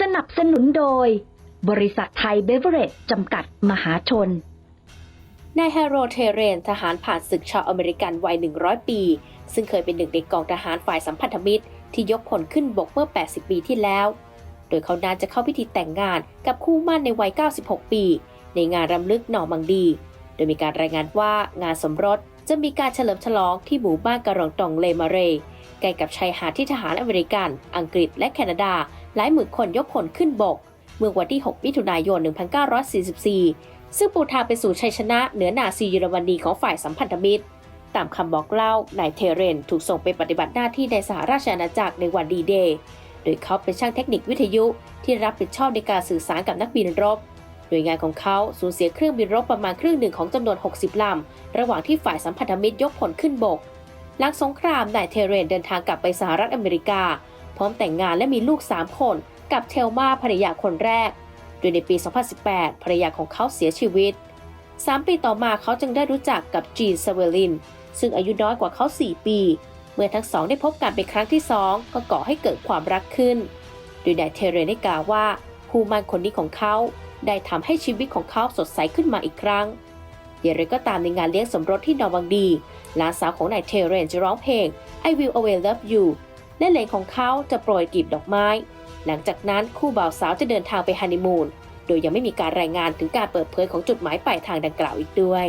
สนับสนุนโดย บริษัทไทยเบเวอเรจจำกัดมหาชน นายฮาโรเทเรน ทหารผ่านศึกชาวอเมริกันวัย 100 ปี ซึ่งเคยเป็นหนึ่งในกองทหารฝ่ายสัมพันธมิตร ที่ยกพลขึ้นบกเมื่อ 80 ปีที่แล้ว โดยเขานานจะเข้าพิธีแต่งงานกับคู่มั่นในวัย 96 ปี ในงานรำลึกหนอมังดี โดยมีการรายงานว่างานสมรส จะมีการเฉลิมฉลองที่หมู่บ้านกระรองตองเลมาเรใกล้กับชายหาดที่ทหารอเมริกัน อังกฤษและแคนาดา หลายหมื่นคนยกพลขึ้นบก เมื่อวันที่ 6 มิถุนายน 1944 ซึ่งปูทางไปสู่ชัยชนะเหนือนาซีเยอรมนีของฝ่ายสัมพันธมิตร ตามคำบอกเล่า นายเทเรนถูกส่งไปปฏิบัติหน้าที่ในสหราชอาณาจักรในวันดีเดย์ โดยเขาเป็นช่างเทคนิควิทยุที่รับผิดชอบในการสื่อสารกับนักบินรบ โดยงานของเขาสูญเสียเครื่องบินรบประมาณครึ่งหนึ่งของจำนวน 60 ลำ ระหว่างที่ฝ่ายสัมพันธมิตรยกผลขึ้นบก หลังสงครามนายเทเรนเดินทางกลับไปสหรัฐอเมริกา พร้อมแต่งงานและมีลูก 3 คน กับเทลมาภรรยาคนแรก โดยในปี 2018 ภรรยาของเขาเสียชีวิต 3 ปีต่อมาเขาจึงได้รู้จักกับจีนเซเวลิน ซึ่งอายุน้อยกว่าเขา 4 ปี เมื่อทั้งสองได้พบกันเป็นครั้งที่ 2 ก็ก่อให้เกิดความรักขึ้น โดยนายเทเรนได้กล่าวว่าคู่มั่นคนนี้ของเขา ได้ทำให้ชีวิตของเขาสดใสขึ้นมาอีกครั้ง อย่างไรก็ตามในงานเลี้ยงสมรสที่นอร์มังดีหลานสาวของนายเทเรนจะร้องเพลง I Will Always Love You และเหลนของเขาจะโปรยกลีบดอกไม้ หลังจากนั้นคู่บ่าวสาวจะเดินทางไปฮันนีมูนโดยยังไม่มีการรายงานถึงการเปิดเผยของจุดหมายปลายทางดังกล่าวอีกด้วย